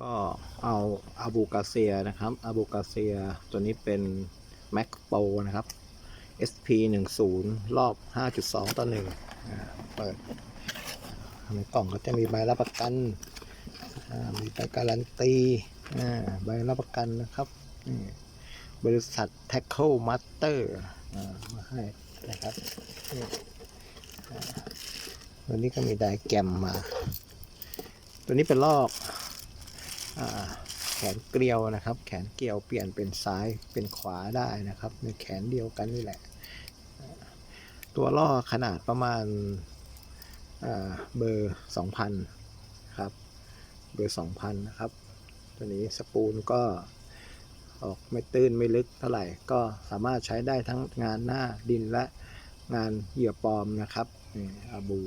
ก็เอาอาบูกาเซียนะครับอาบูกาเซียตัวนี้เป็น Mac Pro นะครับ SP 1 0รอบ 5.2 ต่อ1อ่าเปิดในกล่องก็จะมีใบรับประกัน มีใบการันตีใบรับประกันนะครับนี่บริษัท Tackle Master อ่ามาให้นะครับตัวนี้ก็มีไดแกรมมา ตัวนี้เป็นลอกอ่า แขนเกลียวนะครับ แขนเกลียวเปลี่ยนเป็นซ้ายเป็นขวาได้นะครับ ในแขนเดียวกันนี่แหละ ตัวล่อขนาดประมาณเบอร์ 2,000 ครับ เบอร์ 2,000 นะครับ ตัวนี้สปูลก็ออกไม่ตื้นไม่ลึกเท่าไหร่ ก็สามารถใช้ได้ทั้งงานหน้าดินและงานเหยื่อปลอมนะครับนี่อาบู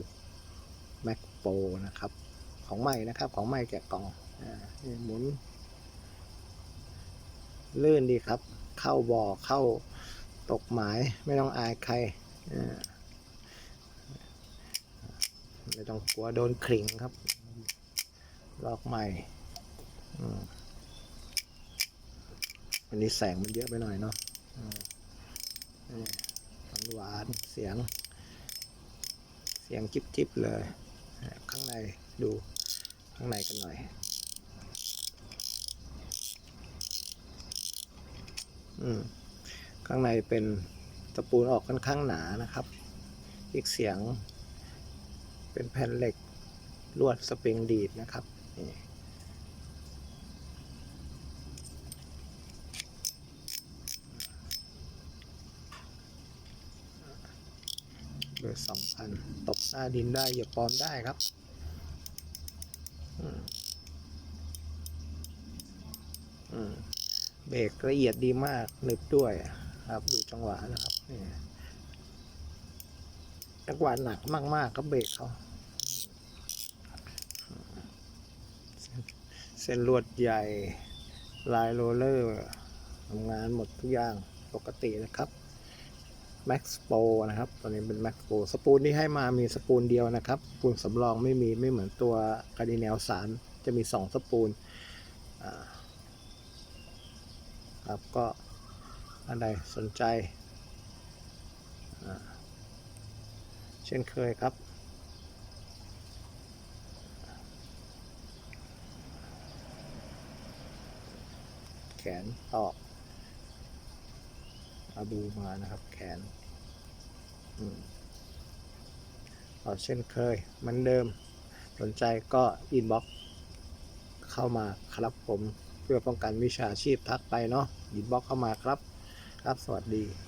แม็กโปนะครับ ของใหม่นะครับ ของใหม่แกะกล่อง หมุน ลื่นดีครับ เข้าบ่อเข้าตกหมายไม่ต้องอายใครไม่ต้องกลัวโดนขลิงครับ ลอกใหม่วันนี้แสงมันเยอะไปหน่อยเนาะหวานเสียง เสียงจิบจิบๆเลย ข้างในดูข้างในกันหน่อย อืม ข้างในเป็นตะปูนออกค่อนข้างหนานะครับ อีกเสียง เป็นแผ่นเหล็กลวดสปริงดีดนะครับนี่เบอร์สองพันตกหน้าดินได้เหยียบปลอมได้ครับอืมอืม เบรกละเอียดดีมากหนึบด้วยครับดูจังหวะนะครับนี่จังหวะหนักมากๆก็เบรกเขาเส้นลวดใหญ่ลายโรลเลอร์ทำงานหมดทุกอย่างปกตินะครับ Max Pro นะครับตอนนี้เป็น Max Pro สปูลที่ให้มามีสปูลเดียวนะครับสปูลสำรองไม่มีไม่เหมือนตัวคาร์ดิเนลสามจะมีสองสปูลอ่า ครับก็อันใดสนใจ เช่นเคยครับ แขนตอกอาบูมานะครับแขนอืมก็เช่นเคยเหมือนเดิม สนใจก็อินบ็อกเข้ามาครับผม เพื่อป้องกันวิชาชีพทักไปเนาะอินบ็อกเข้ามาครับ ครับสวัสดี